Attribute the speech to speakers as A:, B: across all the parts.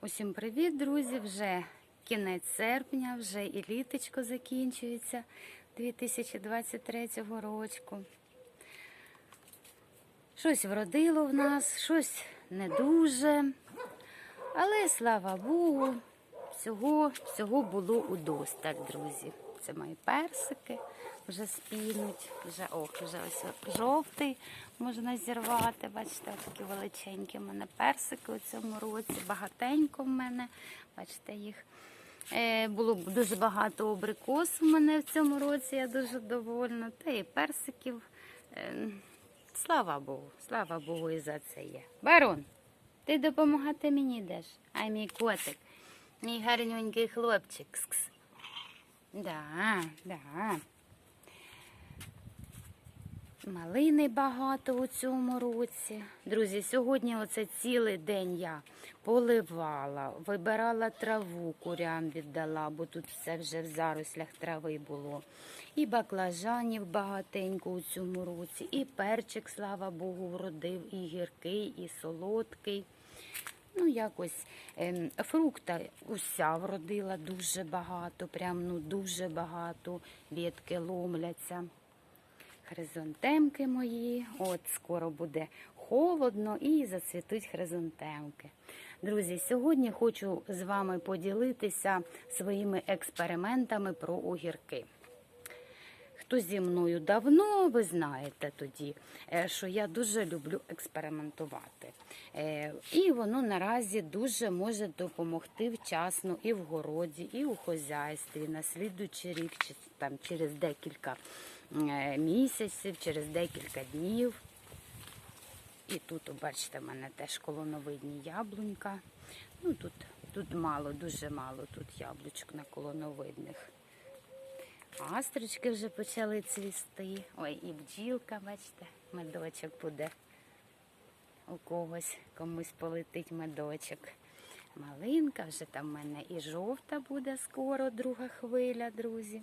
A: Усім привіт, друзі! Вже кінець серпня, вже і літочко закінчується 2023 рочку. Щось вродило в нас, щось не дуже. Але слава Богу, всього, всього було удосталь, друзі. Це мої персики вже спінуть, вже ох, вже ось жовтий можна зірвати. Бачите, такі величенькі в мене персики у цьому році. Багатенько в мене. Бачите, їх Е, було дуже багато абрикос у мене в цьому році. Я дуже довольна. Та і персиків. Е, слава Богу, слава Богу, і за це є. Барон, ти допомагати мені йдеш? Ай, мій котик, мій гарненький хлопчик. Кс-кс. Да, да. Малини багато у цьому році. Друзі, сьогодні оце цілий день я поливала, вибирала траву, курям віддала, бо тут все вже в зарослях трави було. І баклажанів багатенько у цьому році, і перчик, слава Богу, вродив, і гіркий, і солодкий. Ну, якось ем, фрукта уся вродила дуже багато, прям ну дуже багато. Ветки ломляться. Хризантемки мої. От скоро буде холодно і зацвітуть хризантемки. Друзі, сьогодні хочу з вами поділитися своїми експериментами про огірки. Хто зі мною давно, ви знаєте тоді, е, що я дуже люблю експериментувати. Е, І воно наразі дуже може допомогти вчасно і в городі, і у хозяйстві на слідуючий рік, чи там через декілька е, місяців, через декілька днів. І тут, бачите, в мене теж колоновидні яблунька. Ну, тут, тут мало, дуже мало тут яблучок на колоновидних. Астрочки вже почали цвісти. Ой, і бджілка, бачите, медочок буде. У когось, комусь полетить медочок. Малинка, вже там в мене і жовта буде скоро, друга хвиля, друзі.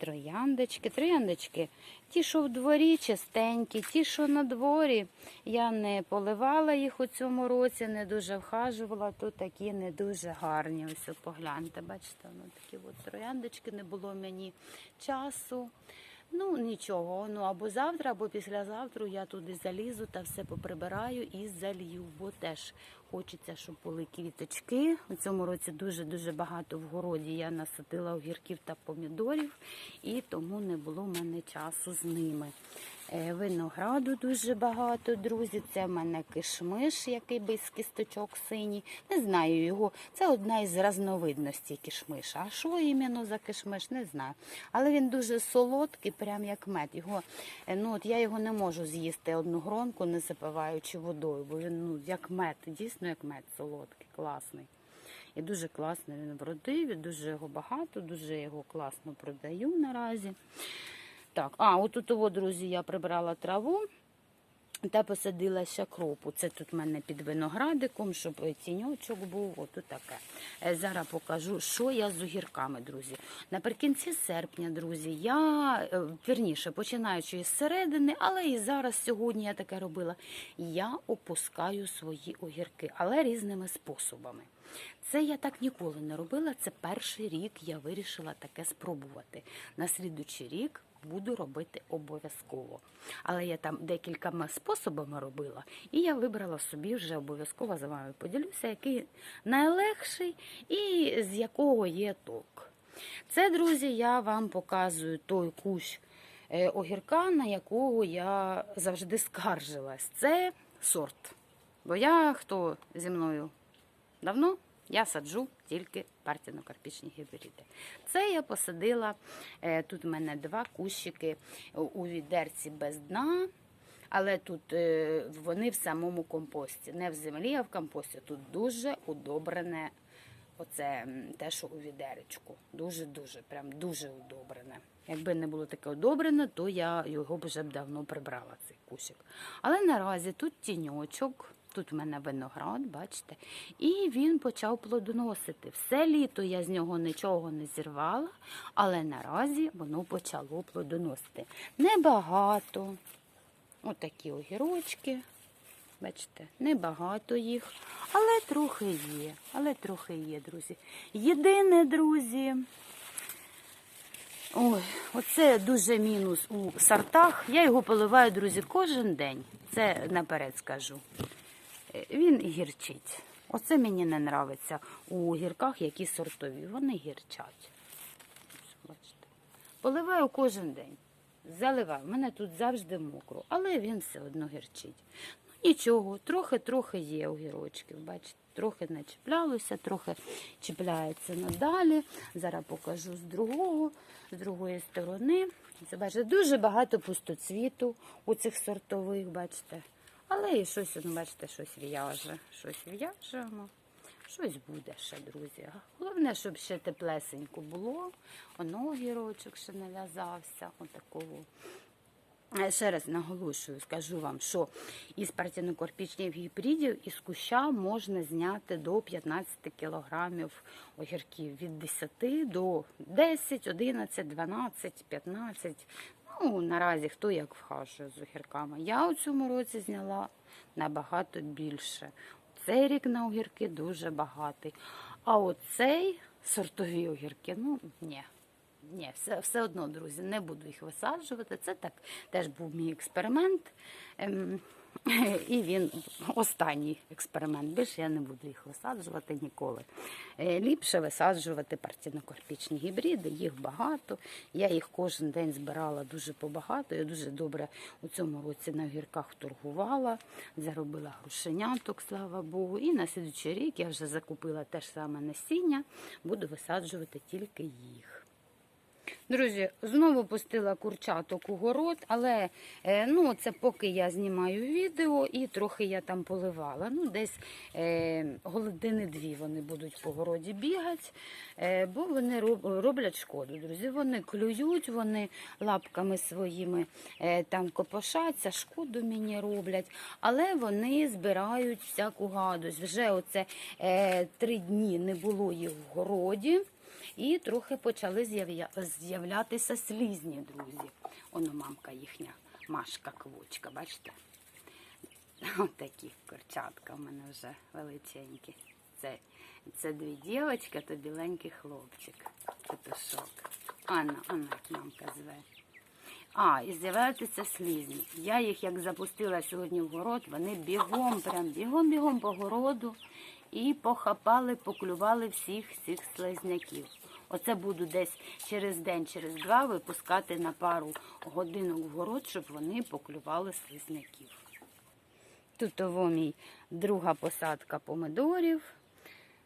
A: Трояндочки, трояндочки. Ті, що в дворі чистенькі, ті, що на дворі. Я не поливала їх у цьому році, не дуже вхажувала. Тут такі не дуже гарні. Ось погляньте, бачите, ну такі от трояндочки, не було мені часу. Ну нічого, ну або завтра, або післязавтра я туди залізу та все поприбираю і залью, бо теж хочеться, щоб були квіточки. У цьому році дуже-дуже багато в городі я насадила огірків та помідорів, і тому не було в мене часу з ними. Е, Винограду дуже багато, друзі. Це в мене кишмиш, який без кісточок синій. Не знаю його. Це одна із разновидностей кишмиша. А що іменно за кишмиш, не знаю. Але він дуже солодкий, прям як мед. Його, е, ну, от я його не можу з'їсти одну гронку, не запиваючи водою, бо він ну, як мед, дійсно як мед солодкий, класний. І дуже класно він вродив, дуже його багато, дуже його класно продаю наразі. Так, а отут, того, друзі, я прибрала траву та посадила ще кропу. Це тут в мене під виноградиком, щоб тіньочок був. Отут таке. Е, Зараз покажу, що я з огірками, друзі. Наприкінці серпня, друзі, я е, вірніше, починаючи із середини, але і зараз сьогодні я таке робила. Я опускаю свої огірки, але різними способами. Це я так ніколи не робила. Це перший рік я вирішила таке спробувати. На слідучий рік буду робити обов'язково. Але я там декількома способами робила, і я вибрала собі вже обов'язково з вами поділюся, який найлегший і з якого є ток. Це, друзі, я вам показую той кущ е, огірка, на якого я завжди скаржилась. Це сорт. Бо я хто зі мною давно я саджу тільки партіно-карпічні гібриди. Це я посадила, е, тут в мене два кущики у відерці без дна, але тут е, вони в самому компості. Не в землі, а в компості. Тут дуже удобрене оце те, що у відеречку. Дуже-дуже, прям дуже удобрене. Якби не було таке удобрене, то я його вже б давно прибрала, цей кущик. Але наразі тут тіньочок. Тут в мене виноград, бачите, і він почав плодоносити. Все літо я з нього нічого не зірвала, але наразі воно почало плодоносити. Небагато. Отакі огірочки. Бачите, небагато їх, але трохи є. Але трохи є, друзі. Єдине, друзі. Ой, оце дуже мінус у сортах. Я його поливаю, друзі, кожен день. Це наперед скажу. Він гірчить. Оце мені не нравиться у гірках, які сортові. Вони гірчать. Поливаю кожен день. Заливаю. У мене тут завжди мокро, але він все одно гірчить. Ну нічого, трохи-трохи є огірочків. Бачите, трохи не чіплялося, трохи чіпляється надалі. Зараз покажу з другого, з другої сторони. Це бачите, дуже багато пустоцвіту у цих сортових, бачите. Але і щось, ну, бачите, щось в'яже. Щось в'яжемо. Щось буде ще, друзі. Головне, щоб ще теплесенько було. Оно гірочок ще не в'язався. Отакого. Е, Ще раз наголошую, скажу вам, що із партінокорпічних гібридів із куща можна зняти до 15 кілограмів огірків від 10 до 10, 11, 12, 15. Ну, наразі хто як вхажує з огірками. Я у цьому році зняла набагато більше. Цей рік на огірки дуже багатий. А оцей сортові огірки, ну ні. Ні, все, все одно, друзі, не буду їх висаджувати. Це так теж був мій експеримент. Ем, і він останній експеримент. Більше я не буду їх висаджувати ніколи. Е, Ліпше висаджувати партінокорпічні гібриди, їх багато. Я їх кожен день збирала дуже побагато. Я дуже добре у цьому році на огірках торгувала, заробила грошеняток, слава Богу. І на слідчий рік я вже закупила те ж саме насіння, буду висаджувати тільки їх. Друзі, знову пустила курчаток у город, але е, ну, це поки я знімаю відео і трохи я там поливала. Ну, десь е, години дві вони будуть по городі бігати, е, бо вони роб- роблять шкоду. Друзі, вони клюють, вони лапками своїми е, там копошаться, шкоду мені роблять, але вони збирають всяку гадость. Вже оце е, три дні не було їх в городі. І трохи почали з'являтися слізні, друзі. Оно мамка їхня, Машка Квочка, бачите? Ось курчатка в мене вже величенькі. Це, це дві дівчатка, то біленький хлопчик. Петушок. Анна, Анна, як мамка зве. А, і з'являються слізні. Я їх як запустила сьогодні в город, вони бігом, прям бігом-бігом по городу і похапали, поклювали всіх цих слизняків. Оце буду десь через день, через два випускати на пару годинок в город, щоб вони поклювали слизняків. Тут ово мій друга посадка помидорів.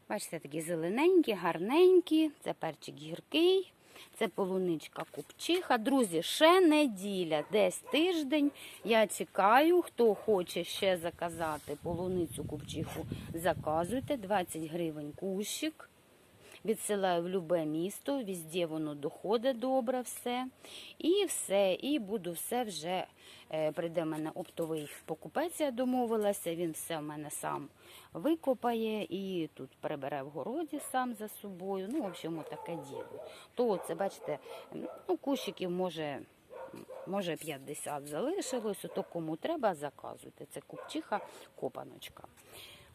A: Бачите, такі зелененькі, гарненькі. Це перчик гіркий, це полуничка купчиха. Друзі, ще неділя, десь тиждень. Я чекаю, хто хоче ще заказати полуницю купчиху, заказуйте 20 гривень кущик. Відсилаю в любе місто, везде воно доходить добре все. І все, і буду все вже. е, Прийде в мене оптовий покупець, я домовилася, він все в мене сам викопає і тут прибере в городі сам за собою. Ну, в общем, таке діло. То це, бачите, ну, кущиків може, може 50 залишилось, то кому треба, заказуйте. Це купчиха копаночка.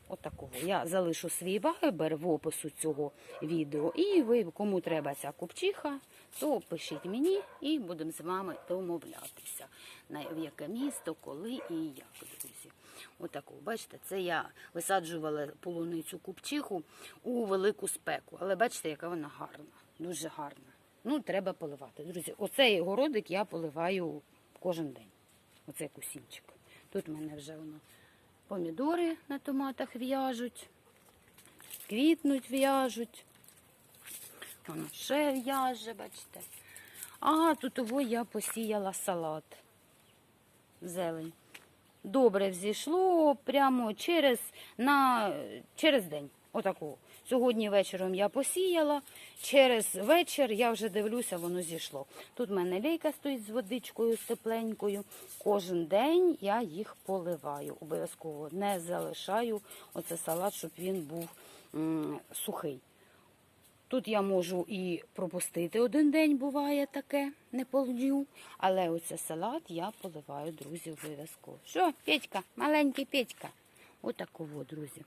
A: Отакого. Я залишу свій вайбер в опису цього відео. І ви, кому треба ця купчиха, то пишіть мені і будемо з вами домовлятися, на яке місто, коли і як, друзі. Отаку, бачите, це я висаджувала полуницю купчиху у велику спеку. Але бачите, яка вона гарна, дуже гарна. Ну, треба поливати. Друзі, оцей городик я поливаю кожен день. Оцей кусінчик. Тут в мене вже воно помідори на томатах в'яжуть, квітнуть в'яжуть. Воно ще в'яже, бачите. А тут того я посіяла салат. Зелень. Добре взійшло прямо через, на, через день. Отаку. Сьогодні вечором я посіяла, через вечір я вже дивлюся, воно зійшло. Тут в мене лейка стоїть з водичкою, з тепленькою. Кожен день я їх поливаю. Обов'язково не залишаю оце салат, щоб він був сухий. Тут я можу і пропустити один день, буває таке, не полью. Але оце салат я поливаю, друзі, обов'язково. Що, Петька, маленький Петька? Отаково, друзі.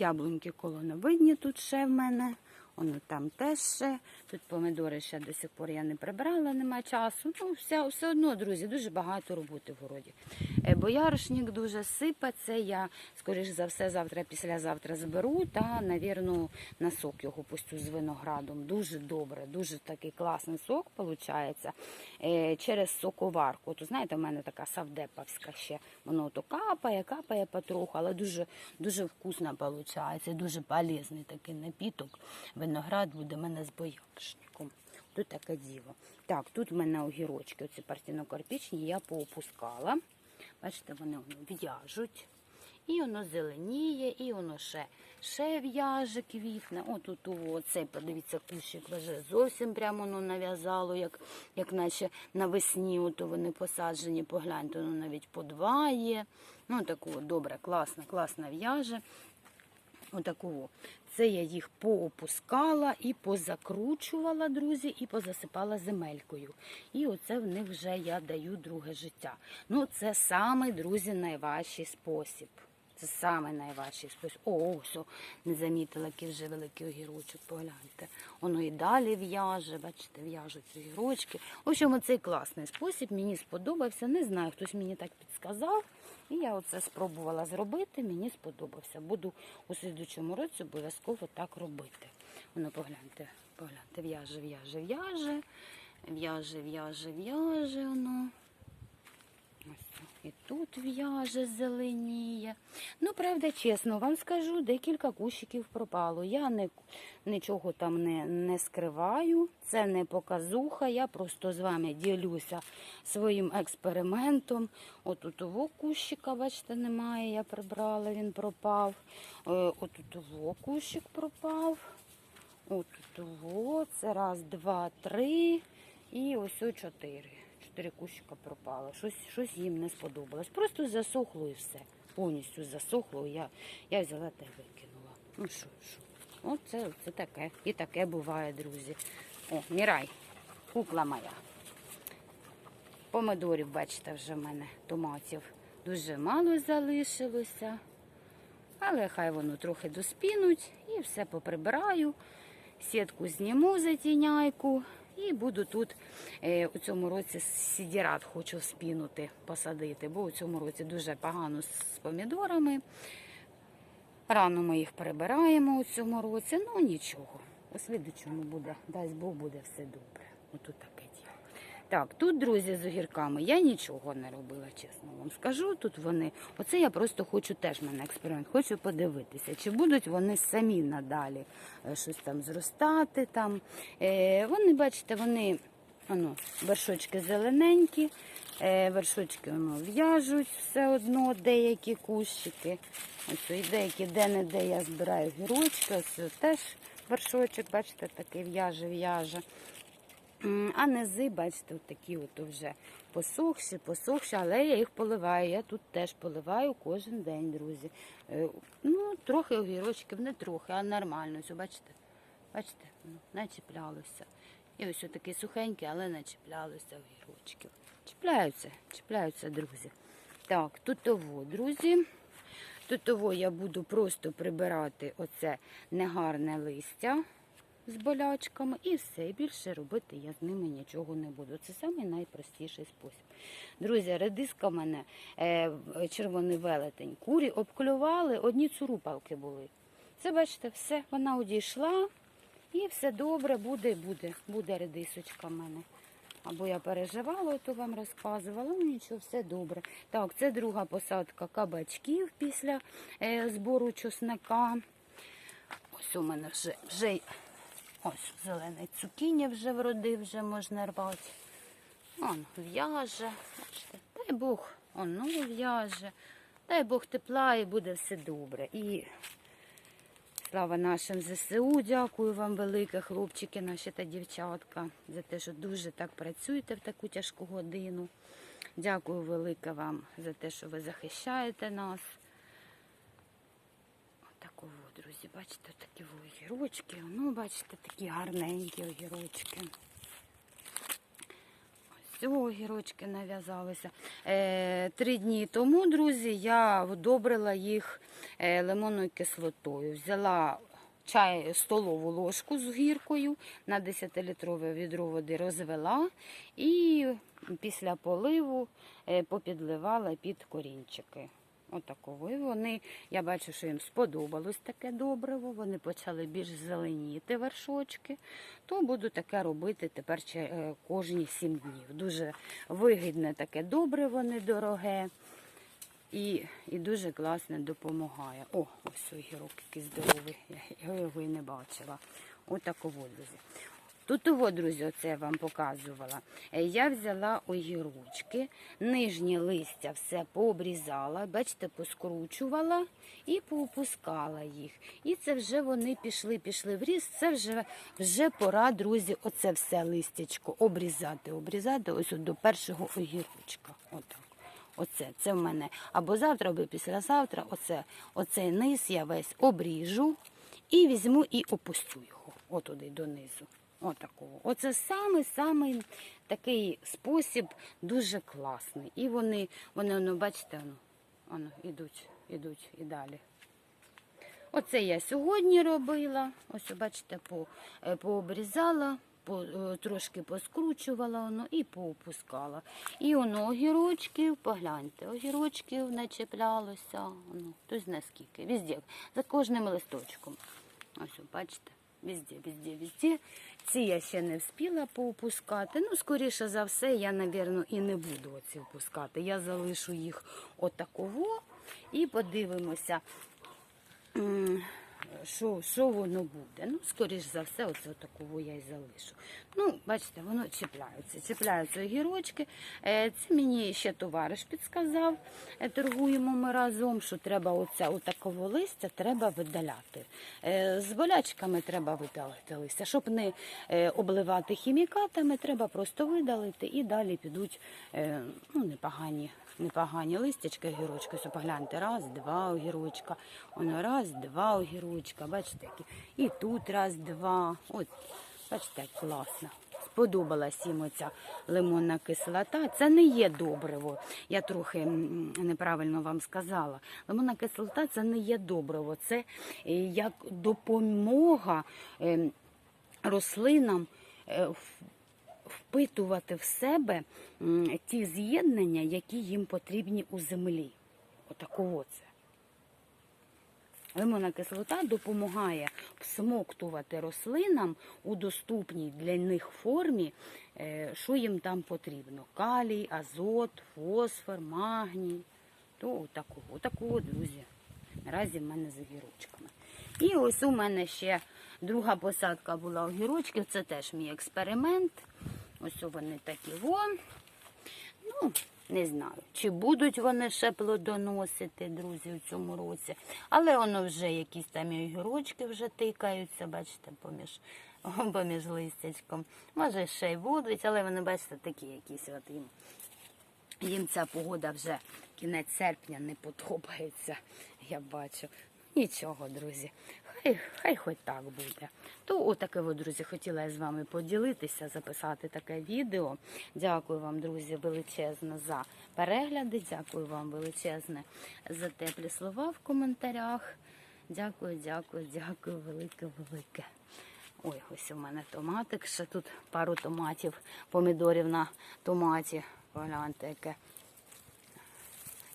A: Яблуньки колоновидні тут ще в мене. Воно там теж ще. Тут помидори ще до сих пор я не прибрала, нема часу. Ну, все, все одно, друзі, дуже багато роботи в городі. Е, Бояришник дуже сипе. Я, скоріш за все, завтра, післязавтра зберу та, навірно, на сок його пустю з виноградом. Дуже добре, дуже такий класний сок виходить. Через соковарку. То знаєте, в мене така савдеповська ще. Воно то капає, капає потроху, але дуже, дуже вкусно виходить. Дуже полезний такий напіток. Виноград буде в мене з бояришником. Тут таке діло. Так, тут в мене огірочки, оці партінокарпічні, я поопускала. Бачите, вони в'яжуть. І воно зеленіє, і воно ще, ще в'яже квітне. О, тут оцей, подивіться, кущик вже зовсім прямо воно нав'язало, як, як наче навесні ото вони посаджені, погляньте, воно навіть по два є. Ну, таку добре, класно, класно в'яже. Отакого. Це я їх поопускала і позакручувала, друзі, і позасипала земелькою. І оце в них вже я даю друге життя. Ну, це саме, друзі, найважчий спосіб. Це самий найважчий спосіб. О, все, не замітила, який вже великий огірочок, погляньте. Воно і далі в'яже, бачите, в'яжуть огірочки. В общем, цей класний спосіб, мені сподобався. Не знаю, хтось мені так підсказав. І я оце спробувала зробити, мені сподобався. Буду у слідучому році обов'язково так робити. Воно погляньте, погляньте, в'яже, в'яже, в'яже, в'яже, в'яже, в'яже воно. І тут в'яже зеленіє. Ну, правда, чесно, вам скажу, декілька кущиків пропало. Я не, нічого там не, не скриваю, це не показуха. Я просто з вами ділюся своїм експериментом. От у того кущика, бачите, немає, я прибрала, він пропав. Е, От у того кущик пропав. От у того, це раз, два, три і ось о чотири. Чотири кущика пропало. Щось, щось їм не сподобалось. Просто засохло і все. Повністю засохло. Я, я взяла та викинула. Ну що, що? От це, таке. І таке буває, друзі. О, Мірай, кукла моя. Помидорів, бачите, вже в мене томатів дуже мало залишилося. Але хай воно трохи доспінуть і все поприбираю. Сітку зніму затіняйку і буду тут е, у цьому році сідірат хочу спінути, посадити, бо у цьому році дуже погано з помідорами. Рано ми їх прибираємо у цьому році, ну нічого. У слідчому буде, дасть Бог, буде все добре. Отут таке. Так, тут, друзі, з огірками я нічого не робила, чесно вам скажу. Тут вони, оце я просто хочу теж в мене експеримент, хочу подивитися, чи будуть вони самі надалі е, щось там зростати. Там. Е, вони, бачите, вони Воно, вершочки зелененькі, е, вершочки воно в'яжуть все одно, деякі кущики. Ось і деякі де-не-де я збираю гірочки, ось теж вершочок, бачите, такий в'яже, в'яже. М, А низи, бачите, такі от вже посохші, посохші, але я їх поливаю. Я тут теж поливаю кожен день, друзі. Е, Ну, трохи огірочків, не трохи, а нормально. Ось, бачите, бачите, ну, начіплялося. І ось такий сухенький, але начіплялося огірочків. Чіпляються, чіпляються, друзі. Так, тут того, друзі. Тут того я буду просто прибирати оце негарне листя з болячками і все. І більше робити я з ними нічого не буду. Це самий найпростіший спосіб. Друзі, редиска в мене е, червоний велетень. Курі обклювали, одні цурупалки були. Це бачите, все, вона одійшла. І все добре, буде, буде, буде редисочка в мене. Або я переживала, то вам розказувала, ну нічого, все добре. Так, це друга посадка кабачків після е, збору чеснока. Ось у мене вже, вже ось зелене цукіння вже вродив, вже можна рвати. Он в'яже. Дай Бог, воно в'яже. Дай Бог тепла і буде все добре. І Слава нашим ЗСУ, дякую вам велике, хлопчики наші та дівчатка, за те, що дуже так працюєте в таку тяжку годину. Дякую велике вам за те, що ви захищаєте нас. Отакого, друзі, бачите, такі огірочки. Ну, бачите, такі гарненькі огірочки. Ось огірочки нав'язалися. Е, три дні тому, друзі, я вдобрила їх е, лимонною кислотою. Взяла чай столову ложку з гіркою на 10-літрове відро води розвела і після поливу е, попідливала під корінчики. Отаково. І вони, я бачу, що їм сподобалось таке добриво. Вони почали більш зеленіти вершочки. То буду таке робити тепер е, кожні 7 днів. Дуже вигідне таке добриво недороге. І, і дуже класно допомагає. О, ось огірок який здоровий. Я його і не бачила. Отаково, друзі. Тут того, друзі, оце я вам показувала. Е, Я взяла огірочки, нижнє листя все пообрізала, бачите, поскручувала і поопускала їх. І це вже вони пішли, пішли в ріст. Це вже, вже пора, друзі, оце все листячко обрізати, обрізати ось до першого огірочка. Отак. Оце, це в мене або завтра, або післязавтра. Оце, оцей низ я весь обріжу і візьму і опустю його отуди донизу. Отакого. Оце саме самий такий спосіб дуже класний. І вони, вони, воно, бачите, воно, воно, ідуть, ідуть і далі. Оце я сьогодні робила. Ось, бачите, по, е, пообрізала, по, е, трошки поскручувала воно і поопускала. І воно огірочків, погляньте, огірочків начеплялося. Воно, хтось наскільки. Везде, за кожним листочком. Ось, бачите, везде, везде, везде. Ці я ще не встигла поопускати. Ну, скоріше за все, я, мабуть, і не буду оці опускати. Я залишу їх отакого і подивимося, що, що воно буде. Ну, скоріш за все, оце такого я і залишу. Ну, бачите, воно чіпляється. Чіпляються огірочки. Е, Це мені ще товариш підсказав. Е, Торгуємо ми разом, що треба оце отаково листя треба видаляти. Е, З болячками треба видалити листя. Щоб не обливати хімікатами, треба просто видалити і далі підуть ну, непогані непогані листячка огірочка. Ось погляньте, раз, два огірочка. Воно раз, два огірочка. Бачите, які. І тут раз, два. От, бачите, як класно. Сподобалась їм оця лимонна кислота. Це не є добриво. Я трохи неправильно вам сказала. Лимонна кислота це не є добриво. Це е, як допомога е, рослинам е, впитувати в себе ті з'єднання, які їм потрібні у землі. Отаково це. Лимонна кислота допомагає всмоктувати рослинам у доступній для них формі, е, що їм там потрібно. Калій, азот, фосфор, магній. То отакого, отакого, друзі. Наразі в мене з огірочками. І ось у мене ще друга посадка була огірочків. Це теж мій експеримент. Ось вони такі вон. Ну, не знаю, чи будуть вони ще плодоносити, друзі, у цьому році. Але воно вже якісь там і огірочки вже тикаються, бачите, поміж, поміж листячком. Може, ще й будуть, але вони, бачите, такі якісь от їм. Їм ця погода вже кінець серпня не подобається, я бачу. Нічого, друзі. Хай, хай хоч так буде. То отаке, от, друзі, хотіла я з вами поділитися, записати таке відео. Дякую вам, друзі, величезне за перегляди. Дякую вам величезне за теплі слова в коментарях. Дякую, дякую, дякую, велике, велике. Ой, ось у мене томатик. Ще тут пару томатів, помідорів на томаті. Погляньте, яке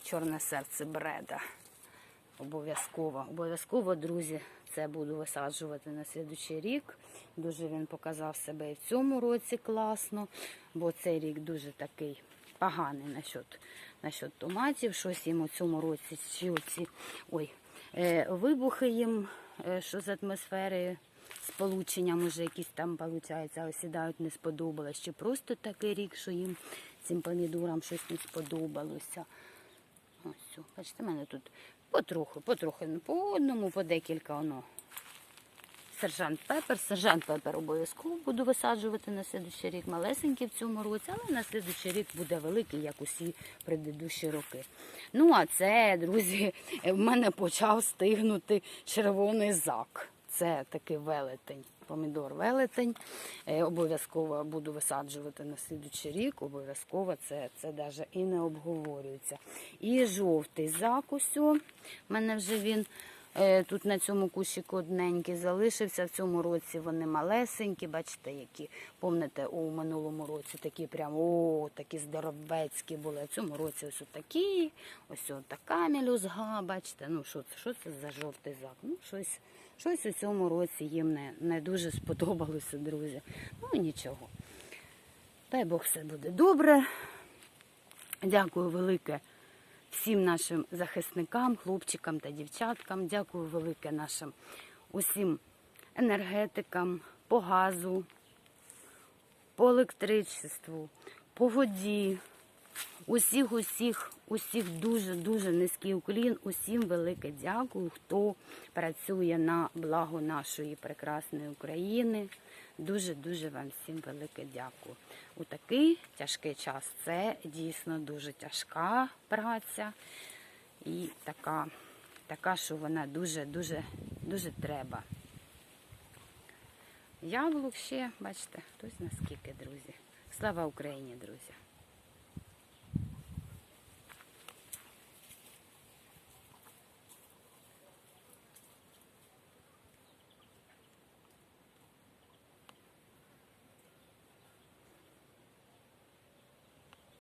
A: чорне серце бреда. Обов'язково, обов'язково, друзі, це буду висаджувати на слідучий рік. Дуже він показав себе і в цьому році класно, бо цей рік дуже такий поганий насчет, насчет томатів. Щось їм у цьому році чи оці ой, е, вибухи їм, е, що з атмосфери, сполучення, може, якісь там, виходить, осідають, не сподобалось. Чи просто такий рік, що їм цим помідорам щось не сподобалося. Ось, бачите, в мене тут потроху, потроху, ну, по одному, по декілька воно. Сержант Пепер, сержант Пепер обов'язково буду висаджувати на слідущий рік. Малесенький в цьому році, але на слідущий рік буде великий, як усі предыдущі роки. Ну, а це, друзі, в мене почав стигнути червоний зак. Це такий велетень, помідор велетень. Е, Обов'язково буду висаджувати на слідучий рік. Обов'язково це, це навіть і не обговорюється. І жовтий закусю. У мене вже він е, тут на цьому кущику одненький залишився. В цьому році вони малесенькі, бачите, які. Помните, у минулому році такі прям о, такі здоровецькі були. В цьому році ось такі, ось така мілюзга, бачите, ну що це, що це за жовтий зак? Ну, щось, щось у цьому році їм не, не дуже сподобалося, друзі. Ну нічого. Дай Бог все буде добре. Дякую велике всім нашим захисникам, хлопчикам та дівчаткам. Дякую велике нашим усім енергетикам по газу, по електричеству, по воді. Усіх, усіх, усіх дуже дуже низький уклін. Усім велике дякую, хто працює на благо нашої прекрасної України. Дуже дуже вам всім велике дякую. У такий тяжкий час це дійсно дуже тяжка праця і така, така, що вона дуже дуже дуже треба. Яблук ще, бачите, хтось наскільки, друзі. Слава Україні, друзі!